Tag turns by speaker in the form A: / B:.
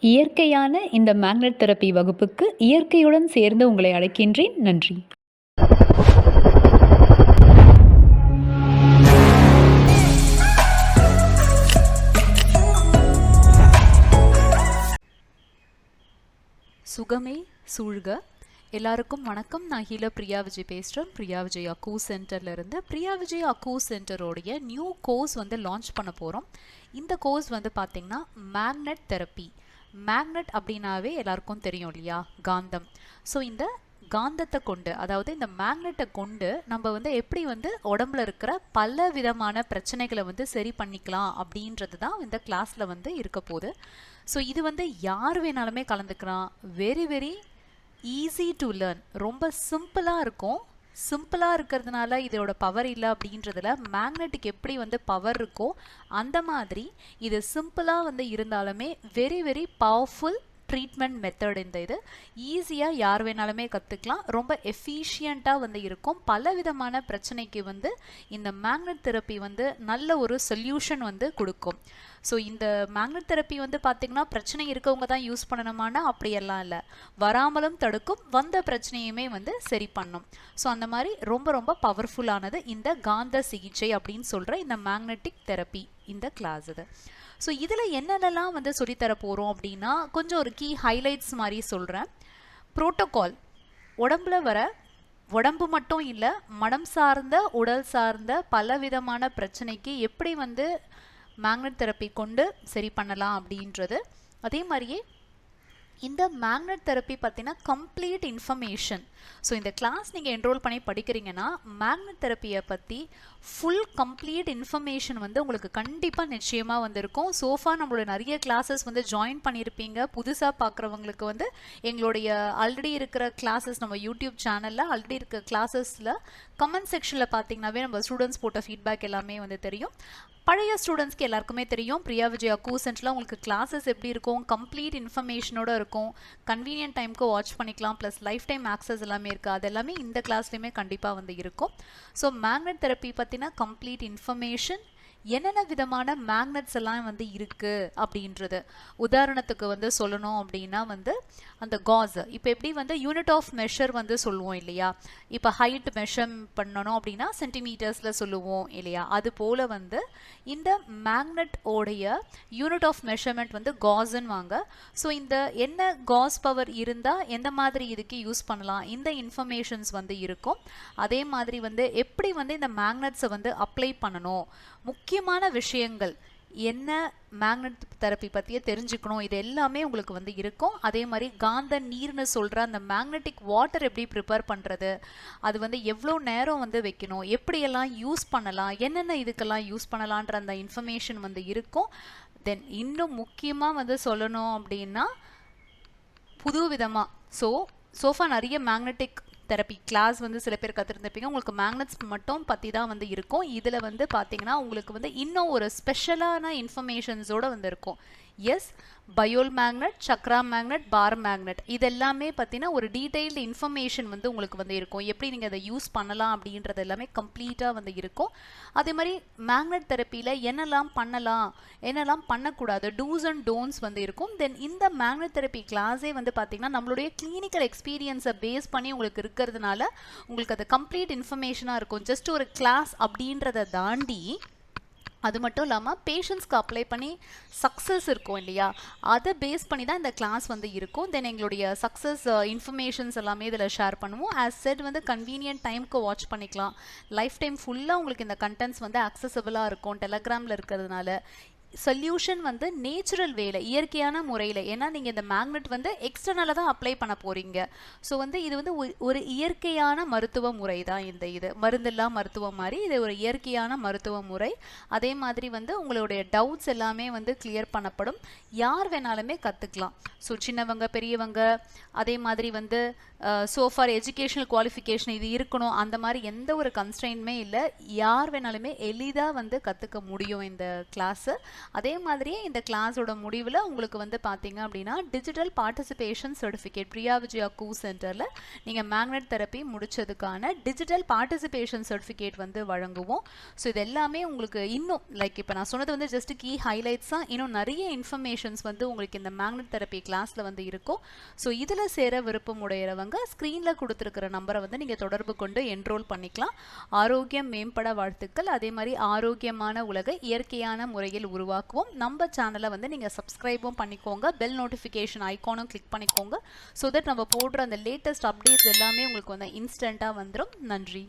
A: இயற்கையான இந்த magnet therapy வகுப்புக்கு இயற்கையுடன் சேர்ந்து உங்களை அழைக்கின்றேன். நன்றி.
B: சுகமே சூழ்க. எல்லாருக்கும் வணக்கம். நான் ஹீல பிரியா விஜய் பேசுகிறேன் பிரியா விஜய் அக்கூ சென்டர்லேருந்து பிரியா விஜய் அக்கூ சென்டரோடைய நியூ கோர்ஸ் வந்து லான்ச் பண்ண போகிறோம் இந்த கோர்ஸ் வந்து பார்த்திங்கன்னா மேக்னெட் தெரப்பி மேக்னெட் அப்படின்னாவே எல்லாருக்கும் தெரியும் இல்லையா? காந்தம். ஸோ இந்த காந்தத்தை கொண்டு அதாவது இந்த மேக்னெட்டை கொண்டு நம்ம வந்து எப்படி வந்து உடம்புல இருக்கிற பல விதமான பிரச்சனைகளை வந்து சரி பண்ணிக்கலாம் அப்படின்றது தான் இந்த கிளாஸில் வந்து இருக்க போகுது. ஸோ இது வந்து யார் வேணாலுமே கலந்துக்கலாம். Very very easy to learn ரொம்ப சிம்பிளாக இருக்கும். சிம்பிளாக இருக்கிறதுனால இதோட பவர் இல்லை அப்படின்றதுல மேக்னெட்டுக்கு எப்படி வந்து பவர் இருக்கோ அந்த மாதிரி இது சிம்பிளாக வந்து இருந்தாலுமே very very powerful treatment method இந்த இது. ஈஸியாக யார் வேணாலுமே கற்றுக்கலாம் ரொம்ப எஃபிஷியண்ட்டாக வந்து இருக்கும். பல விதமான பிரச்சனைக்கு வந்து இந்த மேக்னட் தெரப்பி வந்து நல்ல ஒரு சொல்யூஷன் வந்து கொடுக்கும். ஸோ இந்த மேக்னட் தெரப்பி வந்து பார்த்திங்கன்னா பிரச்சனை இருக்கவங்க தான் யூஸ் பண்ணணுமானா அப்படியெல்லாம் இல்லை. வராமலும் தடுக்கும். வந்த பிரச்சனையுமே வந்து சரி பண்ணும். ஸோ அந்த மாதிரி ரொம்ப ரொம்ப பவர்ஃபுல்லானது இந்த காந்த சிகிச்சை அப்படின்னு சொல்கிற இந்த மேக்னெட்டிக் தெரப்பி இந்த கிளாஸ் இது. ஸோ இதில் என்னென்னலாம் வந்து சொல்லித்தர போகிறோம் அப்படின்னா கொஞ்சம் ஒரு கீ ஹைலைட்ஸ் மாதிரி சொல்கிறேன் ப்ரோட்டோகால் உடம்புல வர உடம்பு மட்டும் இல்லை மனம் சார்ந்த உடல் சார்ந்த பல விதமான பிரச்சனைக்கு எப்படி வந்து மேக்னட் தெரப்பி கொண்டு சரி பண்ணலாம் அப்படின்றது. அதே மாதிரியே இந்த மேக்னட் தெரப்பி பார்த்தீங்கன்னா கம்ப்ளீட் இன்ஃபர்மேஷன் ஸோ இந்த கிளாஸ் நீங்கள் என்ரோல் பண்ணி படிக்கிறீங்கன்னா மேக்னட் தெரப்பியை பற்றி ஃபுல் கம்ப்ளீட் இன்ஃபர்மேஷன் வந்து உங்களுக்கு கண்டிப்பாக நிச்சயமாக வந்திருக்கும். சோஃபா நம்மளோட நிறைய கிளாஸஸ் வந்து ஜாயின் பண்ணியிருப்பீங்க புதுசாக பார்க்குறவங்களுக்கு வந்து எங்களுடைய ஆல்ரெடி இருக்கிற கிளாஸஸ் நம்ம யூடியூப் சேனலில் ஆல்ரெடி இருக்கிற கிளாஸஸில் கமெண்ட் செக்ஷனில் பார்த்தீங்கன்னாவே நம்ம ஸ்டூடெண்ட்ஸ் போட்ட ஃபீட்பேக் எல்லாமே வந்து தெரியும். பழைய ஸ்டூடெண்ட்ஸ்க்கு எல்லாருக்குமே தெரியும். பிரியா விஜயா கூசன்ட்லாம் உங்களுக்கு கிளாஸஸ் எப்படி இருக்கும்? கம்ப்ளீட் இன்ஃபர்மேஷனோட இருக்கும். கன்வீனியன்ட் டைமுக்கு வாட்ச் பண்ணிக்கலாம். ப்ளஸ் லைஃப் டைம் ஆக்சஸ் எல்லாமே இருக்குது அது எல்லாமே இந்த கிளாஸ்லையுமே கண்டிப்பாக வந்து இருக்கும். ஸோ மேக்னட் தெரப்பி பற்றின கம்ப்ளீட் இன்ஃபர்மேஷன் என்னென்ன விதமான மேக்னட்ஸ் எல்லாம் வந்து இருக்குது அப்படின்றது. உதாரணத்துக்கு வந்து சொல்லணும் அப்படின்னா வந்து அந்த காஸ் இப்போ எப்படி வந்து யூனிட் ஆஃப் மெஷர் வந்து சொல்லுவோம் இல்லையா? இப்போ ஹைட் மெஷர் பண்ணணும் அப்படின்னா சென்டிமீட்டர்ஸில் சொல்லுவோம் இல்லையா? அது போல் வந்து இந்த மேக்னட் ஓடைய யூனிட் ஆஃப் மெஷர்மெண்ட் வந்து காஸ்ன்னு வாங்க. ஸோ இந்த என்ன காஸ் பவர் இருந்தால் எந்த மாதிரி இதுக்கு யூஸ் பண்ணலாம்? இந்த இன்ஃபர்மேஷன்ஸ் வந்து இருக்கும். அதே மாதிரி வந்து எப்படி வந்து இந்த மேக்னட்ஸை வந்து அப்ளை பண்ணணும்? முக்கிய முக்கியமான விஷயங்கள். என்ன மேக்னட் தெரப்பி பற்றியே தெரிஞ்சுக்கணும். இது எல்லாமே உங்களுக்கு வந்து இருக்கும். அதே மாதிரி காந்த நீர்னு சொல்கிற அந்த மேக்னெட்டிக் வாட்டர் எப்படி ப்ரிப்பேர் பண்ணுறது அது வந்து எவ்வளோ நேரம் வந்து வைக்கணும்? எப்படியெல்லாம் யூஸ் பண்ணலாம்? என்னென்ன இதுக்கெல்லாம் யூஸ் பண்ணலான்ற அந்த இன்ஃபர்மேஷன் வந்து இருக்கும். தென் இன்னும் முக்கியமாக வந்து சொல்லணும் அப்படின்னா புது விதமாக ஸோ சோஃபா நிறைய மேக்னெட்டிக் தெரப்பி கிளாஸ் வந்து சில பேர் கற்றுருந்துருப்பீங்க உங்களுக்கு மேக்னட்ஸ் மட்டும் பற்றி தான் வந்து இருக்கும். இதில் வந்து பார்த்தீங்கன்னா உங்களுக்கு வந்து இன்னும் ஒரு ஸ்பெஷலான இன்ஃபர்மேஷன்ஸோடு வந்து இருக்கும். எஸ் பயோல் magnet chakra magnet bar magnet இது எல்லாமே பார்த்தீங்கன்னா ஒரு டீட்டெயில்டு இன்ஃபர்மேஷன் வந்து உங்களுக்கு வந்து இருக்கும். எப்படி நீங்கள் அதை யூஸ் பண்ணலாம் அப்படின்றது எல்லாமே கம்ப்ளீட்டாக வந்து இருக்கும். அதே மாதிரி மேக்னட் தெரப்பியில் என்னெல்லாம் பண்ணலாம் என்னெல்லாம் பண்ணக்கூடாது டூஸ் அண்ட் டோன்ஸ் வந்து இருக்கும். தென் இந்த மேக்னட் தெரப்பி கிளாஸே வந்து பார்த்தீங்கன்னா நம்மளுடைய கிளினிக்கல் எக்ஸ்பீரியன்ஸை பேஸ் பண்ணி உங்களுக்கு இருக்கிறதுனால உங்களுக்கு அது கம்ப்ளீட் இன்ஃபர்மேஷனாக இருக்கும். ஜஸ்ட் ஒரு கிளாஸ் அப்படின்றத தாண்டி அது மட்டும் இல்லாமல் பேஷண்ட்ஸ்க்கு அப்ளை பண்ணி சக்ஸஸ் இருக்கும் இல்லையா? அதை பேஸ் பண்ணி தான் இந்த கிளாஸ் வந்து இருக்கும். தென் எங்களுடைய சக்ஸஸ் இன்ஃபர்மேஷன்ஸ் uh, எல்லாமே இதில் ஷேர் பண்ணுவோம். ஆஸ் செட் வந்து கன்வீனியன்ட் டைமுக்கு வாட்ச் பண்ணிக்கலாம். லைஃப் டைம் ஃபுல்லாக உங்களுக்கு இந்த கண்டென்ட்ஸ் வந்து அக்சசபிளாக இருக்கும். டெலகிராமில் இருக்கிறதுனால. சொல்யூஷன் வந்து நேச்சுரல் வேல இயற்கையான முறையில். ஏன்னா நீங்கள் இந்த மேக்னெட் வந்து எக்ஸ்டர்னலாக தான் அப்ளை பண்ண போகிறீங்க ஸோ வந்து இது வந்து ஒரு இயற்கையான மருத்துவ முறை தான் இந்த இது. மருந்தில்லா மருத்துவம் மாதிரி இது ஒரு இயற்கையான மருத்துவ முறை. அதே மாதிரி வந்து உங்களுடைய டவுட்ஸ் எல்லாமே வந்து கிளியர் பண்ணப்படும். யார் வேணாலுமே கற்றுக்கலாம் ஸோ சின்னவங்க பெரியவங்க அதே மாதிரி வந்து ஸோ ஃபார் எஜுகேஷனல் குவாலிஃபிகேஷன் இது இருக்கணும் அந்த மாதிரி எந்த ஒரு கன்ஸ்ட்ரெயின்மே இல்லை. யார் வேணாலுமே எளிதாக வந்து கற்றுக்க முடியும் இந்த கிளாஸு அதே மாதிரியே இந்த கிளாஸோட முடிவில் உங்களுக்கு வந்து பார்த்தீங்க அப்படின்னா digital participation certificate Priya Vijaya கூ சென்டரில் நீங்கள் மேக்னெட் தெரப்பி முடித்ததுக்கான டிஜிட்டல் பார்ட்டிசிபேஷன் சர்டிஃபிகேட் வந்து வழங்குவோம். ஸோ இது எல்லாமே உங்களுக்கு இன்னும் லைக் இப்போ நான் சொன்னது வந்து ஜஸ்ட் கீ ஹைலைட்ஸாக இன்னும் நிறைய இன்ஃபர்மேஷன்ஸ் வந்து உங்களுக்கு இந்த மேக்னெட் தெரப்பி கிளாஸில் வந்து இருக்கும். ஸோ இதில் சேர விருப்பம் உடையவங்க ஸ்க்ரீனில் கொடுத்துருக்கிற நம்பரை வந்து நீங்கள் தொடர்பு கொண்டு என்ரோல் பண்ணிக்கலாம். ஆரோக்கியம் மேம்பட வாழ்த்துக்கள். அதே மாதிரி ஆரோக்கியமான உலகை இயற்கையான முறையில் உருவாக்குவோம். நம்ம சேனலை வந்து நீங்கள் சப்ஸ்கிரைபும் பண்ணிக்கோங்க. பெல் நோட்டிஃபிகேஷன் ஐக்கானும் கிளிக் பண்ணிக்கோங்க. ஸோ தட் நம்ம போடுற அந்த லேட்டஸ்ட் அப்டேட்ஸ் எல்லாமே உங்களுக்கு வந்து இன்ஸ்டண்ட்டாக வந்துடும் நன்றி.